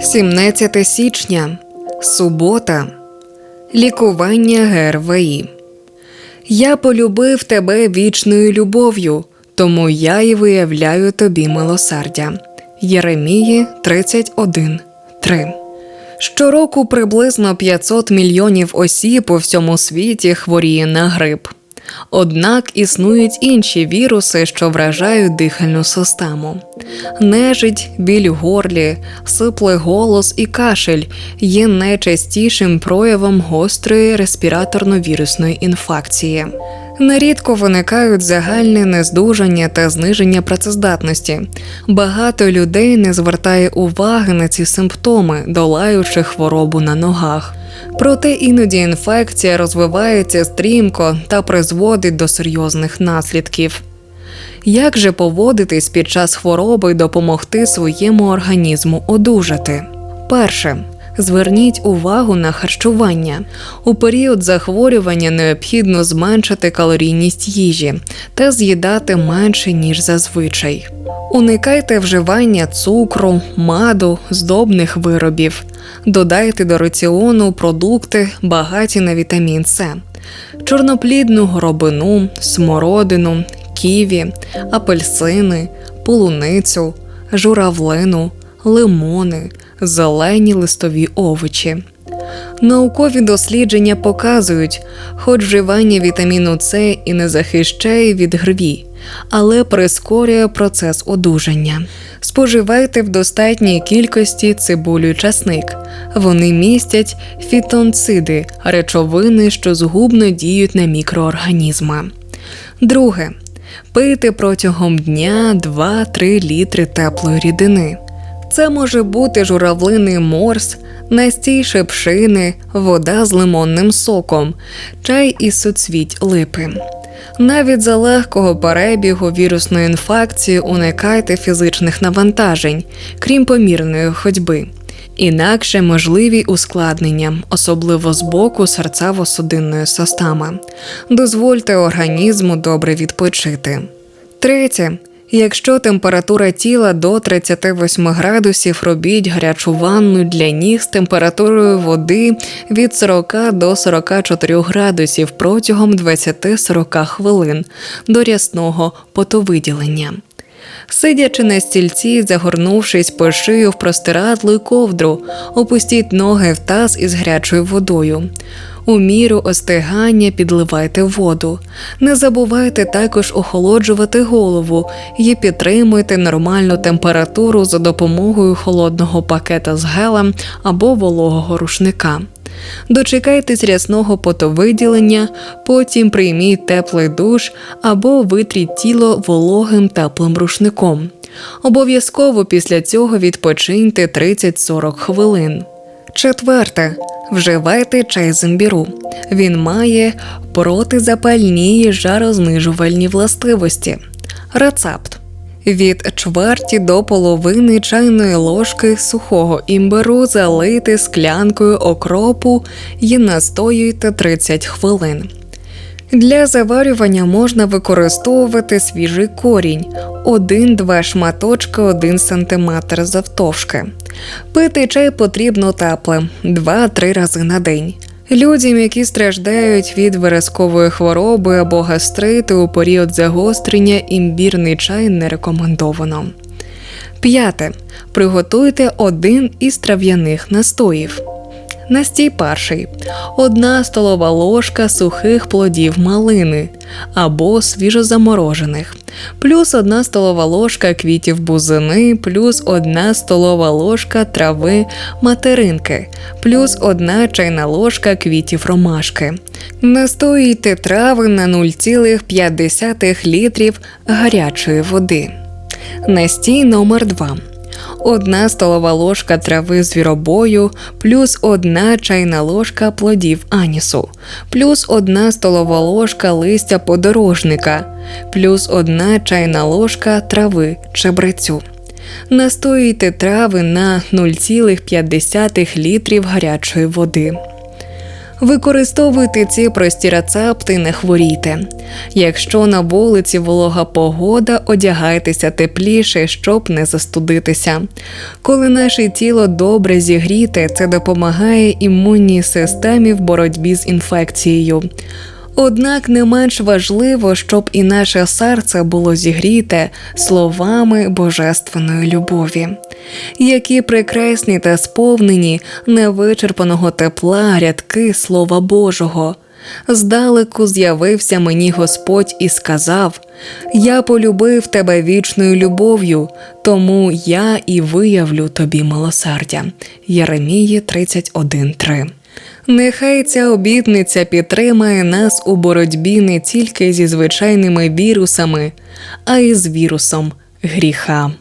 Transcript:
17 січня, субота, лікування ГРВІ. Я полюбив тебе вічною любов'ю, тому я й виявляю тобі милосердя. Єремії 31, 3 Щороку приблизно 500 мільйонів осіб у всьому світі хворіє на грип. Однак існують інші віруси, що вражають дихальну систему. Нежить, біль у горлі, сиплий голос і кашель є найчастішим проявом гострої респіраторно-вірусної інфекції. Нерідко виникають загальне нездужання та зниження працездатності. Багато людей не звертає уваги на ці симптоми, долаючи хворобу на ногах. Проте іноді інфекція розвивається стрімко та призводить до серйозних наслідків. Як же поводитись під час хвороби й допомогти своєму організму одужати? Перше. Зверніть увагу на харчування. У період захворювання необхідно зменшити калорійність їжі та з'їдати менше, ніж зазвичай. Уникайте вживання цукру, маду, здобних виробів. Додайте до раціону продукти, багаті на вітамін С, чорноплідну горобину, смородину, ківі, апельсини, полуницю, журавлину, лимони, зелені листові овочі. Наукові дослідження показують, хоч вживання вітаміну С і не захищає від ГРВІ, але прискорює процес одужання. Споживайте в достатній кількості цибулю й часник. Вони містять фітонциди, речовини, що згубно діють на мікроорганізми. Друге. Пийте протягом дня 2-3 літри теплої рідини. Це може бути журавлиний морс, настій шепшини, вода з лимонним соком, чай із суцвіть липи. Навіть за легкого перебігу вірусної інфекції уникайте фізичних навантажень, крім помірної ходьби. Інакше можливі ускладнення, особливо з боку серцево-судинної системи. Дозвольте організму добре відпочити. Третє. Якщо температура тіла до 38 градусів, робіть гарячу ванну для ніг з температурою води від 40 до 44 градусів протягом 20-40 хвилин до рясного потовиділення. Сидячи на стільці, загорнувшись по шию в простирадло й ковдру, опустіть ноги в таз із гарячою водою. У міру остигання підливайте воду. Не забувайте також охолоджувати голову і підтримуйте нормальну температуру за допомогою холодного пакета з гелем або вологого рушника. Дочекайтесь рясного потовиділення, потім прийміть теплий душ або витріть тіло вологим теплим рушником. Обов'язково після цього відпочиньте 30-40 хвилин. Четверте. Вживайте чай з імбіру. Він має протизапальні і жарознижувальні властивості. Рецепт. Від чверті до половини чайної ложки сухого імбиру залийте склянкою окропу і настоюйте 30 хвилин. Для заварювання можна використовувати свіжий корінь 1-2 шматочки 1 см завтовшки. Пити чай потрібно теплим 2-3 рази на день. Людям, які страждають від виразкової хвороби або гастрити у період загострення, імбірний чай не рекомендовано. П'яте. Приготуйте один із трав'яних настоїв. Настій перший одна столова ложка сухих плодів малини або свіжозаморожених, плюс одна столова ложка квітів бузини, плюс одна столова ложка трави материнки, плюс одна чайна ложка квітів ромашки. Настоюйте трави на 0,5 літрів гарячої води. Настій номер 2 одна столова ложка трави звіробою, плюс одна чайна ложка плодів анісу, плюс одна столова ложка листя подорожника, плюс одна чайна ложка трави чебрецю. Настоїте трави на 0,5 літрів гарячої води. Використовуйте ці прості рецепти, не хворійте. Якщо на вулиці волога погода, одягайтеся тепліше, щоб не застудитися. Коли наше тіло добре зігріте, це допомагає імунній системі в боротьбі з інфекцією. Однак не менш важливо, щоб і наше серце було зігріте словами божественної любові, які прекрасні та сповнені невичерпаного тепла рядки Слова Божого. Здалеку з'явився мені Господь і сказав: Я полюбив тебе вічною любов'ю, тому я і виявлю тобі милосердя. Єремії 31.3 Нехай ця обітниця підтримає нас у боротьбі не тільки зі звичайними вірусами, а й з вірусом гріха.